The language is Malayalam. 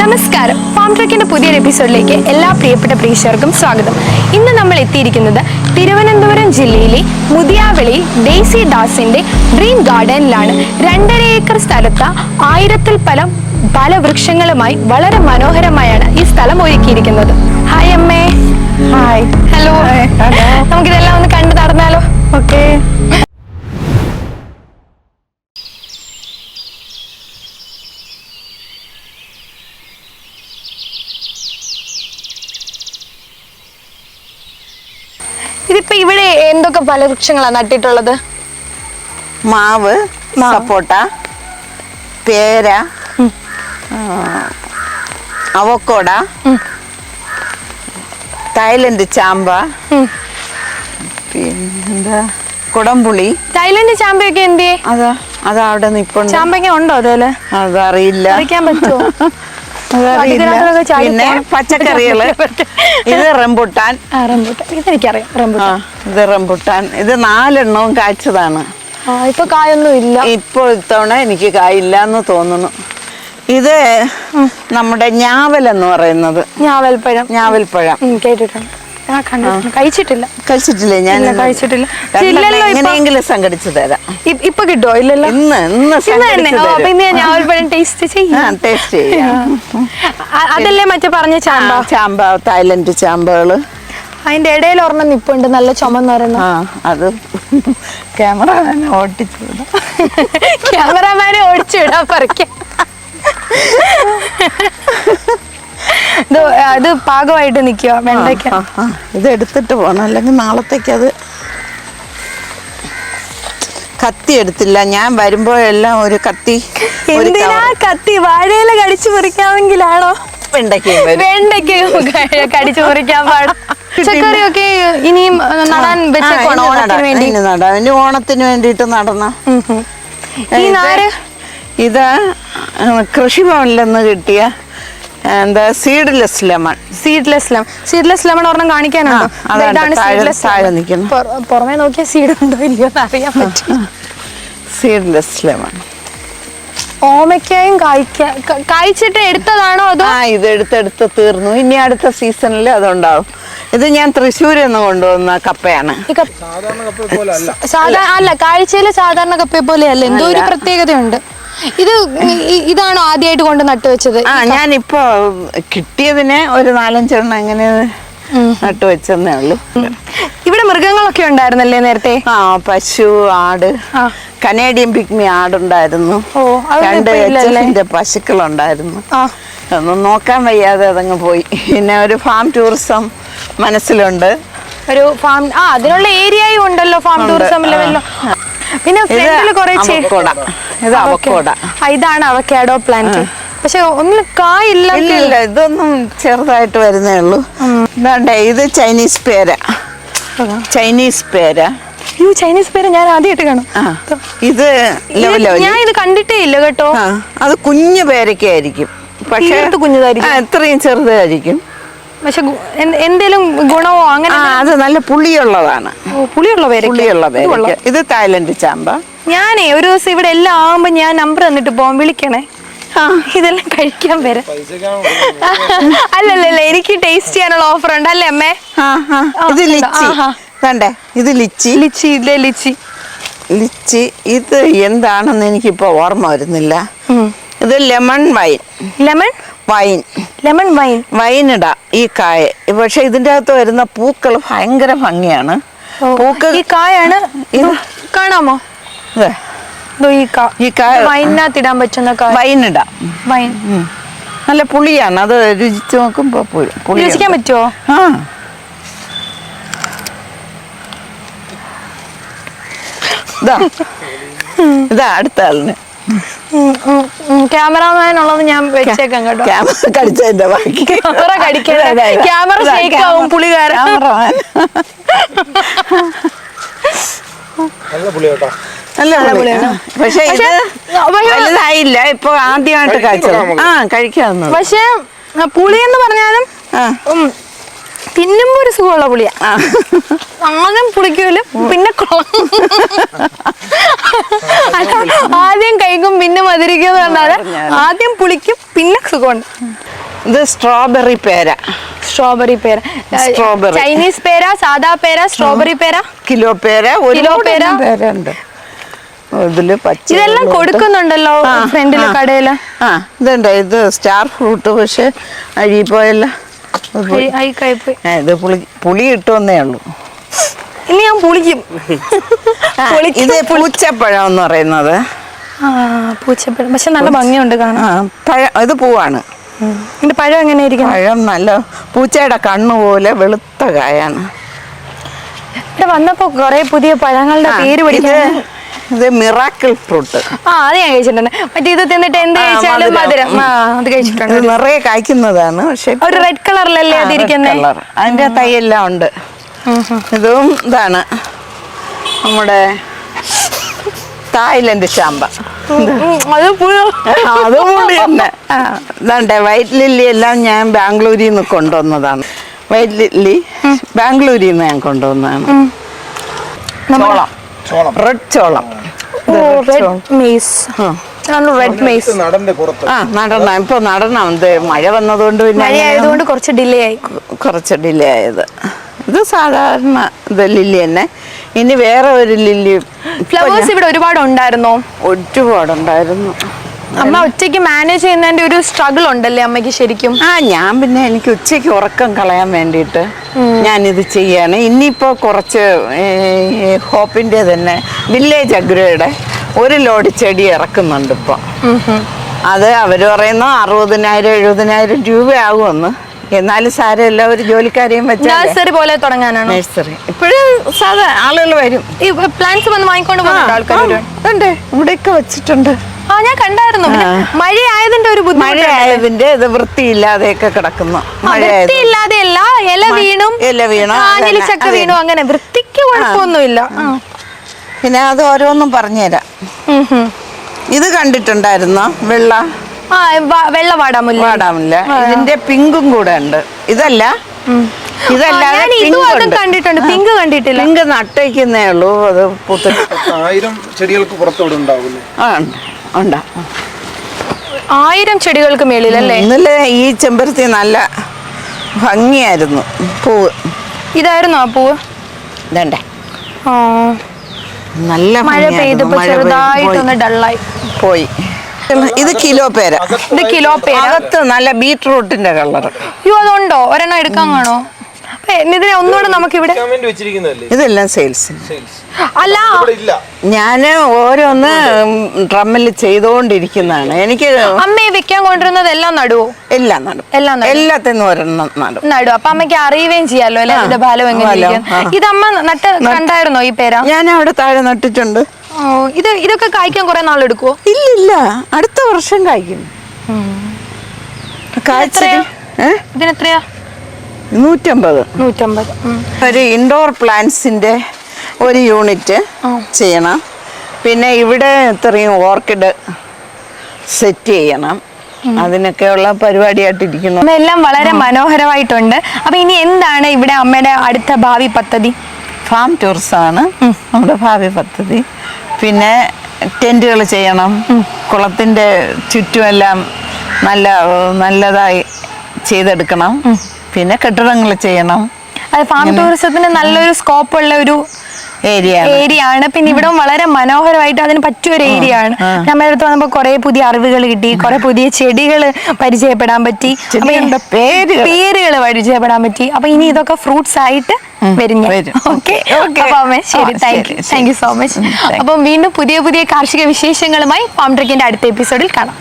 നമസ്കാരം. ഫാം ട്രക്കിന്റെ പുതിയൊരു എപ്പിസോഡിലേക്ക് എല്ലാ പ്രിയപ്പെട്ട പ്രേക്ഷകർക്കും സ്വാഗതം. ഇന്ന് നമ്മൾ എത്തിയിരിക്കുന്നത് തിരുവനന്തപുരം ജില്ലയിലെ മുതിയാവളി ഡെയ്സി ദാസിന്റെ ഡ്രീം ഗാർഡനിലാണ് രണ്ടര ഏക്കർ സ്ഥലത്ത് ആയിരത്തിൽ പല പല വൃക്ഷങ്ങളുമായി വളരെ മനോഹരമായാണ് ഈ സ്ഥലം ഒരുക്കിയിരിക്കുന്നത്. ഹായ് അമ്മേ. Hi hello hello. നമുക്കിതെല്ലാം ഒന്ന് കണ്ടു നടന്നാലോ? ഓക്കെ ഇതിപ്പോ ഇവിടെ എന്തൊക്കെ പല വൃക്ഷങ്ങളാണ് നട്ടിട്ടുള്ളത്? മാവ്. സപ്പോട്ട പേര അവക്കോട. തായ്ലൻഡ് ചാമ്പ. പിന്നെന്താ? കുടംപുളി. തായ്ലൻഡ് ചാമ്പയൊക്കെ എന്തേ അതാ അതാ അവിടെ നിപ്പുണ്ട്. ചാമ്പയ്ക്ക ഉണ്ടോ അതേലെ അതറിയില്ല. പറ്റുമോ പിന്നെ. പച്ചക്കറികൾ. ഇത് റംബുട്ടാൻ. റംബുട്ടാൻ. ഇതെനിക്കറിയാം ഇത് റംബുട്ടാൻ. ഇത് നാലെണ്ണവും കായ്ച്ചതാണ് ഇപ്പൊ കായൊന്നും ഇല്ല. ഇപ്പൊ ഇത്തവണ എനിക്ക് കായില്ല എന്ന് തോന്നുന്നു. ഇത് നമ്മുടെ ഞാവൽ എന്ന് പറയുന്നത്. ഞാവൽപ്പഴം. ഞാവൽപ്പഴം. കേട്ടിട്ടുണ്ട്. കഴിച്ചിട്ടില്ല. കഴിച്ചിട്ടില്ല? ഞാൻ കഴിച്ചിട്ടില്ല. രണ്ടെണ്ണം ഇല്ലല്ലോ ഇപ്പൊ. എങ്ങനെയെങ്കിലും സംഘടിച്ചു തരാം. ഇ- ഇപ്പൊ കിട്ടുമോ ഇല്ലല്ലോ. ഇന്ന് ഇന്ന് ഇന്ന് ഓ, അപ്പൊ ഞാൻ ടേസ്റ്റ് ചെയ്യാം. ടേസ്റ്റ് ചെയ്യാം. അതല്ലേ മറ്റേ പറഞ്ഞ ചാമ്പ? ചാമ്പ തായ്ലൻഡ് ചാമ്പകൾ. അതിന്റെ ഇടയിൽ ഒരെണ്ണം നിപ്പുണ്ട്. നല്ല ചുമന്ന് പറയുന്ന. ആ അത് ക്യാമറമാനെ ഓടിച്ചു വിടാം. ക്യാമറാമാനെ ഓടിച്ചു വിടാൻ പറിക്കാം. ഇത് അത് പാകമായിട്ട് നിക്കുക വെണ്ടയ്ക്ക. ഇത് എടുത്തിട്ട് പോകണം അല്ലെങ്കിൽ നാളത്തേക്ക് അത് കത്തി എടുത്തില്ല. ഞാൻ വരുമ്പോഴെല്ലാം ഒരു കത്തി എന്തിനാ കത്തി? വാഴയില കടിച്ചു മുറിക്കാമെങ്കിലാണോ? വെണ്ടയ്ക്കയും കടിച്ചു മുറിക്കാൻ പാടും. പച്ചക്കറിയൊക്കെ ഇനിയും ഏ, നടാൻ വെച്ചേക്കോണോ ഓണത്തിന് വേണ്ടിട്ട് വേണ്ടി? ഓണത്തിന് വേണ്ടിയിട്ട് നടന്ന. ഈ നാര് ഇത് കൃഷിഭവനിൽ നിന്ന് കിട്ടിയ എന്താ seedless lemon seedless lemon seedless lemon ഒരെണ്ണം കാണിക്കാനാണോ ഇതാണ് പുറമേ സീഡ് ഉണ്ടോ ഇല്ലയോ എന്ന് അറിയാൻ പറ്റും സീഡ്ലെസ് ലെമൺ ഓമയ്ക്കായും കായ്ക്ക കായ്ച്ചിട്ട് എടുത്തതാണോ അതോ ആ ഇത് എടുത്തെടുത്ത് തീർന്നു. ഇനി അടുത്ത സീസണിൽ അതുണ്ടാവും. ഇത് ഞാൻ തൃശ്ശൂരിൽ നിന്ന് കൊണ്ടുവന്ന കപ്പയാണ്. സാധാരണ അല്ല. കാഴ്ചയിലെ സാധാരണ കപ്പയെ പോലെയല്ല. എന്തോ ഒരു. പ്രത്യേകതയുണ്ട്. ഇത് ഇതാണ് ആദ്യമായിട്ട് കൊണ്ട് നട്ടു വെച്ചത്? ആ ഞാനിപ്പോ കിട്ടിയതിനെ ഒരു നാലഞ്ചെണ്ണം അങ്ങനെ നട്ടു വെച്ചെന്നേ ഉള്ളൂ. ഇവിടെ മൃഗങ്ങളൊക്കെ ഉണ്ടായിരുന്നല്ലേ നേരത്തെ? ആ പശു ആട്. കനേഡിയൻ പിഗ്മി ആടുണ്ടായിരുന്നു. രണ്ട് ഇപ്പൊ ഇല്ലല്ലേ? എച്ച് പശുക്കളുണ്ടായിരുന്നു. ഒന്നും നോക്കാൻ വയ്യാതെ അതങ്ങ് പോയി. പിന്നെ ഒരു ഫാം ടൂറിസം മനസ്സിലുണ്ട്. ഒരു ഫാം ആ അതിനുള്ള ഏരിയയും ഉണ്ടല്ലോ ഫാം ഉണ്ട്, ടൂറിസം ആ. ലെവലിലോ. പിന്നെ ഫ്രണ്ടിൽ കുറെ അവക്കോട. ഇത് അവക്കോട. ഇതാണ് അവക്കാഡോ പ്ലാന്റ്. പക്ഷെ ഒന്നും കായില്ല ഇല്ല ഇതൊന്നും ചെറുതായിട്ട് വരുന്നേ ഉള്ളൂ. ഇതാണ്ടേ ഇത് ചൈനീസ് പേര. ചൈനീസ് പേര. യു ചൈനീസ് പേര് ഞാൻ ആദ്യമായിട്ട് കാണും. ഇത് ഞാൻ ഇത് കണ്ടിട്ടേ ഇല്ല കേട്ടോ. അത് കുഞ്ഞു പേരക്കായിരിക്കും പക്ഷേ കുഞ്ഞതായിരിക്കും. ഇത്രയും ചെറുതായിരിക്കും. പക്ഷെ എന്തേലും ഗുണമോ അങ്ങനെ അത് നല്ല പുളിയുള്ളതാണ്. പുളിയുള്ള പേര് പുളിയുള്ള പേര് ഇത് തായ്ലൻഡ് ചാമ്പ. ഞാനേ ഒരു ദിവസം ഇവിടെ എല്ലാം ആവുമ്പോ ഞാൻ നമ്പർ തന്നിട്ട് പോകാൻ വിളിക്കണേ. ഇതെല്ലാം കഴിക്കാൻ വരാം. അല്ലല്ലല്ല എനിക്ക് ടേസ്റ്റ് ചെയ്യാനുള്ള ഓഫർ ഉണ്ട് അല്ലേ അമ്മേ? ഇത്. ലിച്ചി. കണ്ടേ ഇത് ലിച്ചി. ലിച്ചി ഇല്ലേ ലിച്ചി. ലിച്ചി ഇത് എന്താണെന്ന് എനിക്കിപ്പോ ഓർമ്മ വരുന്നില്ല. ഇത് lemon wine. Lemon? Wine. Lemon wine. വൈനിട ഈ കായ. പക്ഷെ ഇതിന്റെ അകത്ത് വരുന്ന പൂക്കൾ ഭയങ്കര ഭംഗിയാണ്. പൂക്കൾ ഈ കായാണ് ഇത് കാണാമോ? പറ്റുന്ന വൈനിടാം വൈൻ. നല്ല പുളിയാണ്. അത് രുചിച്ച് നോക്കുമ്പോ പുളി. രസിക്കാൻ പറ്റുമോ ആ. ഇതാ. ഇതാ അടുത്ത ആളിന്. ക്യാമറമാൻ ഉള്ളത് ഞാൻ വെച്ചേക്കാം കേട്ടോ. ക്യാമറ കടിച്ചതിന്റെ ബാക്കി. ക്യാമറ. ക്യാമറ. ക്യാമറമാൻ. നല്ല പുളി കേട്ടോ നല്ല പുളി. പുളിയാണ്. പക്ഷെ ഇത് പക്ഷെ, പക്ഷെ- വലുതായില്ല. ഇപ്പൊ ആദ്യമായിട്ട് കാച്ചത്. ആ കഴിക്കാവുന്നത് പക്ഷെ പുളി എന്ന് പറഞ്ഞാലും തിന്നുമ്പോ ഒരു സുഖമുള്ള പുളിയാ. ആദ്യം പുളിക്കൂല പിന്നെ ആദ്യം കഴിക്കും പിന്നെ മധുരിക്കും പറഞ്ഞാൽ ആദ്യം പുളിക്കും പിന്നെ സുഖമുണ്ട്. ഇത് സ്ട്രോബെറി പേര. സ്ട്രോബെറി പേര. സ്ട്രോബെറി. ചൈനീസ് പേര സാദാ പേര സ്ട്രോബെറി പേര. കിലോ പേര കിലോ പേര? ഇതിൽ പച്ച ഇതെല്ലാം. കൊടുക്കുന്നുണ്ടല്ലോ ഫ്രണ്ടിലെ. കടയിൽ? ആ ഇതുണ്ട്. ഇത് സ്റ്റാർ ഫ്രൂട്ട് പക്ഷെ അഴിപ്പോയല്ല ഇത് പുളി പുളി കിട്ടുമെന്നേ ഉള്ളൂ. ഇനി ഞാൻ പുളിക്കും. ഇത് പൂച്ചപ്പഴം എന്ന് പറയുന്നത് പൂച്ചപ്പഴം. പക്ഷെ നല്ല ഭംഗിയുണ്ട് കാണാൻ. പഴം ഇത് പൂവാണ്. ഇതിന്റെ പഴം എങ്ങനെ ഇരിക്കണം പഴം നല്ല പൂച്ചയുടെ കണ്ണ് പോലെ വെളുത്ത കായാണ്. ഇവിടെ വന്നപ്പോ കൊറേ പുതിയ പഴങ്ങളുടെ പേര് പഠിക്കാൻ ഇത് മിറാക്കിൾ ഫ്രൂട്ട്. ആ അത് ഞാൻ കഴിച്ചിട്ടുണ്ട്. മറ്റേ ഇത് തിന്നിട്ട് എന്ത് കഴിച്ചാലും മധുരം. ആ അത് ഇത് കഴിച്ചിട്ടുണ്ട് നിറയെ കായ്ക്കുന്നതാണ് പക്ഷെ ഒരു റെഡ് കളറിലല്ലേ അതിരിക്കുന്നേ? കളർ അതിന്റെ തൈയെല്ലാം ഉണ്ട്. ഇതും ഇതാണ്. നമ്മുടെ തായ്ലൻഡ് ചാമ്പ. അത് പുഴു. തന്നെ. ഇതാണ്ടേ വൈറ്റ് ലില്ലി എല്ലാം ഞാൻ ബാംഗ്ലൂരിൽ നിന്ന് കൊണ്ടുവന്നതാണ്. വൈറ്റ് ലില്ലി ബാംഗ്ലൂരിൽ നിന്ന് ഞാൻ കൊണ്ടുവന്നതാണ്. ചോളം. ചോളം. റെഡ് ചോളം. റെഡ്. റെഡ് മെയ്സ് നടന്റെ പുറത്ത്. ആ നടണം. ഇപ്പൊ നടണം. ഇത് മഴ വന്നതുകൊണ്ട് പിന്നെ മഴ ആയതുകൊണ്ട് കുറച്ച് ഡിലേ ആയി. കുറച്ച് ഡിലേ ആയത്. ഇത് സാധാരണ ഇത് ലില്ലി തന്നെ. ഇനി വേറെ ഒരു ലില്ലി ഫ്ലവേഴ്സ് ഇവിടെ ഒരുപാട് ഉണ്ടായിരുന്നോ ഒരുപാടുണ്ടായിരുന്നു. അമ്മ ഒറ്റയ്ക്ക് മാനേജ് ചെയ്യുന്നതിന്റെ ഒരു സ്ട്രഗിൾ ഉണ്ടല്ലേ അമ്മയ്ക്ക് ശരിക്കും? ആ ഞാൻ പിന്നെ എനിക്ക് ഉച്ചയ്ക്ക് ഉറക്കം കളയാൻ വേണ്ടിയിട്ട് ഞാനിത് ചെയ്യാണ്. ഇനിയിപ്പോൾ കുറച്ച് ഹോപ്പിന്റെ ഹോപ്പിന്റെ തന്നെ വില്ലേജ് അഗ്രയുടെ ഒരു ലോഡ് ചെടി ഇറക്കുന്നുണ്ട് ഇപ്പോൾ അത് അവർ പറയുന്നു അറുപതിനായിരം എഴുപതിനായിരം രൂപയാകുമെന്ന്. എന്നാലും സാരമില്ല ഒരു ജോലിക്കാരെയും വെച്ചാൽ നഴ്സറി പോലെ തുടങ്ങാനാണ്? നഴ്സറി ഇപ്പോഴും സാധാ ആളുകൾ വരും. ഈ പ്ലാന്റ്സ് വന്ന് വാങ്ങിക്കൊണ്ട് പോകുന്നുണ്ട് ആൾക്കാർ ഇവിടെയൊക്കെ വെച്ചിട്ടുണ്ട്. ആ ഞാൻ കണ്ടായിരുന്നു. പിന്നെ ആ. മഴ ആയതിന്റെ ഒരു ബുദ്ധിമുട്ട് മഴയായതിന്റെ ഇത് വൃത്തിയില്ലാതെയൊക്കെ കിടക്കുന്നു. വൃത്തിയില്ലാതെ അല്ല ഇല വീണും ഇല വീണു, ചക്ക. വീണു അങ്ങനെ വൃത്തിക്ക് കുഴപ്പമൊന്നുമില്ല. പിന്നെ അത് ഓരോന്നും പറഞ്ഞുതരാം. ഇത് കണ്ടിട്ടുണ്ടായിരുന്നോ? വെള്ള വെള്ള വാടാമുല്ല. വാടാമില്ല. ഇതിന്റെ പിങ്കും കൂടെ ഉണ്ട്. ഇതല്ല? ഇതല്ലാതെ. കണ്ടിട്ടുണ്ട്. പിങ്ക് കണ്ടിട്ടില്ല. പിങ്ക് നട്ടയ്ക്കുന്നേ ഉള്ളൂ. അത് പൂത്ത് ആയിരം ചെടികൾക്ക് പുറത്തോടെ ഉണ്ടാവില്ലേ? ആ, ഉണ്ട്. ഉണ്ട്? ആയിരം ചെടികൾക്ക് മേളിൽ അല്ലേ ഇന്നലെ ഈ ചെമ്പരത്തി നല്ല ഭംഗിയായിരുന്നു. പൂവ്. ഇതായിരുന്നു ആ പൂവ്? ഇതണ്ടേ. നല്ല മഴ. പെയ്തപ്പോ ചെറുതായിട്ടൊന്ന് ഡള്ളായി. പോയി. ഇത് കിലോ പേര. ഇത് കിലോ പേര? അകത്ത് നല്ല ബീറ്റ്റൂട്ടിന്റെ കളർ അയ്യോ അതുണ്ടോ? ഒരെണ്ണം എടുക്കാൻ കാണോ? ഇതിനെ ഒന്നുകൂടെ നമുക്ക് ഇവിടെ ഇതെല്ലാം സെയിൽസ് അല്ല ഇവിടെ ഇല്ല. ഞാൻ ഓരോന്ന് ഡ്രമ്മിൽ ചെയ്തുകൊണ്ടിരിക്കുന്നതാണ് എനിക്ക് അമ്മയെ വെക്കാൻ കൊണ്ടിരുന്നത് എല്ലാം നടുവോ? എല്ലാം നടും. എല്ലാം നടും. എല്ലാത്തിനും ഒരെണ്ണം നടും. നടും. അപ്പൊ അമ്മയ്ക്ക് അറിയുകയും ചെയ്യാലോ അല്ലെ? ഇതിന്റെ ഫലം എങ്ങനെയല്ലോ ഇത് അമ്മ നട്ട് കണ്ടായിരുന്നോ ഈ പേര? ഞാൻ അവിടെ താഴെ നട്ടിട്ടുണ്ട്. ഓ, ഇത് ഇതൊക്കെ കായ്ക്കാൻ കുറെ നാളെടുക്കുവോ? ഇല്ല ഇല്ല അടുത്ത വർഷം കായ്ക്കും? ഇതിനെത്രയാ? നൂറ്റമ്പത്. നൂറ്റമ്പത്. ഒരു ഇൻഡോർ പ്ലാന്റ്സിന്റെ ഒരു യൂണിറ്റ് ചെയ്യണം. പിന്നെ ഇവിടെ ഇത്രയും ഓർക്കിഡ് സെറ്റ് ചെയ്യണം. അതിനൊക്കെയുള്ള പരിപാടിയായിട്ടിരിക്കുന്നു എല്ലാം വളരെ മനോഹരമായിട്ടുണ്ട്. അപ്പൊ ഇനി എന്താണ് ഇവിടെ അമ്മയുടെ അടുത്ത ഭാവി പദ്ധതി? ഫാം ടൂറിസമാണ് നമ്മുടെ ഭാവി പദ്ധതി. പിന്നെ ടെന്റുകൾ ചെയ്യണം. കുളത്തിന്റെ ചുറ്റുമെല്ലാം നല്ല നല്ലതായി ചെയ്തെടുക്കണം. പിന്നെ കെട്ടിടങ്ങൾ ചെയ്യണം. അത് ഫാം ടൂറിസത്തിന് നല്ലൊരു സ്കോപ്പ് ഉള്ള ഒരു ഏരിയ ഏരിയ ആണ്. പിന്നെ ഇവിടെ വളരെ മനോഹരമായിട്ട് അതിന് പറ്റിയ ഒരു ഏരിയ ആണ്. നമ്മുടെ അടുത്ത് വന്നപ്പോ കുറെ പുതിയ അറിവുകൾ കിട്ടി. കുറെ പുതിയ ചെടികൾ പരിചയപ്പെടാൻ പറ്റി. പേരുകൾ. പരിചയപ്പെടാൻ പറ്റി. അപ്പൊ ഇനി ഇതൊക്കെ ഫ്രൂട്ട്സ് ആയിട്ട് വരും വരും. ഓക്കെ അപ്പൊ അമ്മേ ശരി. ആ, thank you thank you so much അപ്പം വീണ്ടും പുതിയ പുതിയ കാർഷിക വിശേഷങ്ങളുമായി ഫാം ട്രക്കിന്റെ അടുത്ത എപ്പിസോഡിൽ കാണാം.